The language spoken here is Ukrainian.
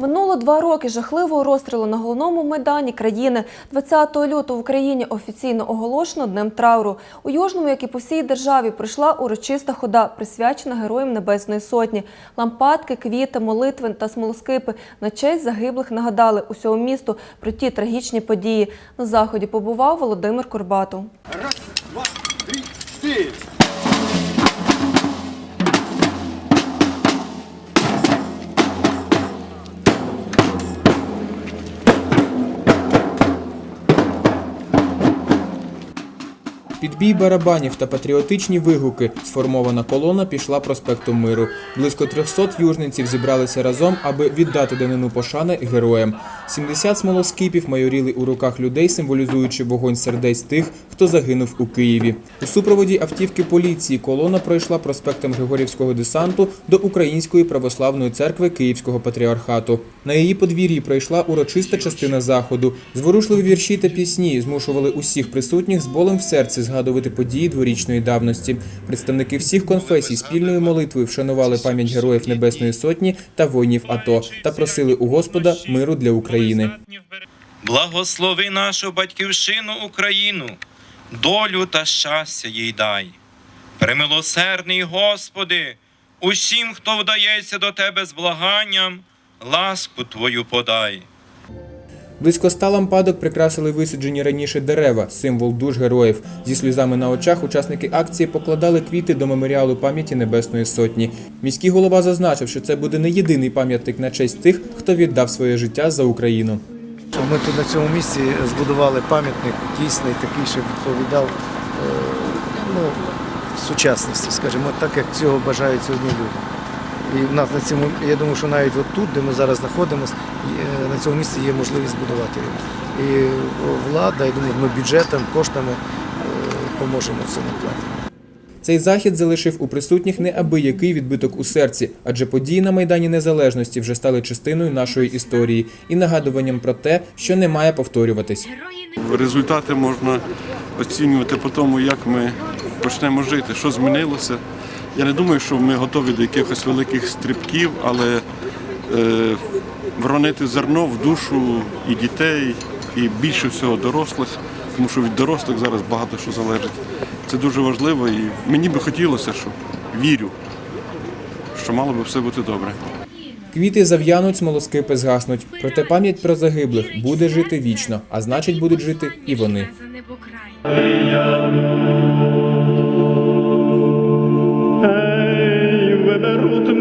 Минуло два роки жахливого розстрілу на головному майдані країни. 20 лютого в Україні офіційно оголошено днем трауру. У Южному, як і по всій державі, пройшла урочиста хода, присвячена героям Небесної Сотні. Лампадки, квіти, молитви та смолоскипи на честь загиблих нагадали усьому місту про ті трагічні події. На заході побував Володимир Курбатов. Раз, два, три, четыре. Під бій барабанів та патріотичні вигуки сформована колона пішла проспектом Миру. Близько 300 южненців зібралися разом, аби віддати данину пошани героям. 70 смолоскипів майоріли у руках людей, символізуючи вогонь сердець тих, хто загинув у Києві. У супроводі автівки поліції колона пройшла проспектом Григорівського десанту до Української православної церкви Київського патріархату. На її подвір'ї пройшла урочиста частина заходу. Зворушливі вірші та пісні змушували усіх присутніх з болем в серці згадувати події дворічної давності. Представники всіх конфесій спільною молитвою вшанували пам'ять героїв Небесної Сотні та воїнів АТО та просили у Господа миру для України. Благослови нашу батьківщину Україну, долю та щастя їй дай. Примилосердний Господи, усім, хто вдається до Тебе з благанням, ласку Твою подай. Близько ста лампадок прикрасили висаджені раніше дерева, символ душ героїв. Зі сльозами на очах учасники акції покладали квіти до меморіалу пам'яті Небесної Сотні. Міський голова зазначив, що це буде не єдиний пам'ятник на честь тих, хто віддав своє життя за Україну. Ми тут на цьому місці збудували пам'ятник дійсний, такий, щоб відповідав е, ну, сучасності, скажімо, так як цього бажають сьогодні люди. І в нас на цьому, я думаю, що навіть от тут, де ми зараз знаходимося, на цьому місці є можливість збудувати його. І влада, я думаю, ми бюджетом, коштами е, поможемо в цьому плані. Цей захід залишив у присутніх неабиякий відбиток у серці, адже події на Майдані Незалежності вже стали частиною нашої історії і нагадуванням про те, що не має повторюватись. Результати можна оцінювати по тому, як ми почнемо жити, що змінилося. Я не думаю, що ми готові до якихось великих стрибків, але е, вронити зерно в душу і дітей, і більше всього дорослих, тому що від дорослих зараз багато що залежить. Це дуже важливо і мені би хотілося, щоб вірю, що мало би все бути добре. Квіти зав'януть, смолоскипи згаснуть. Проте пам'ять про загиблих буде жити вічно, а значить, будуть жити і вони. Geberut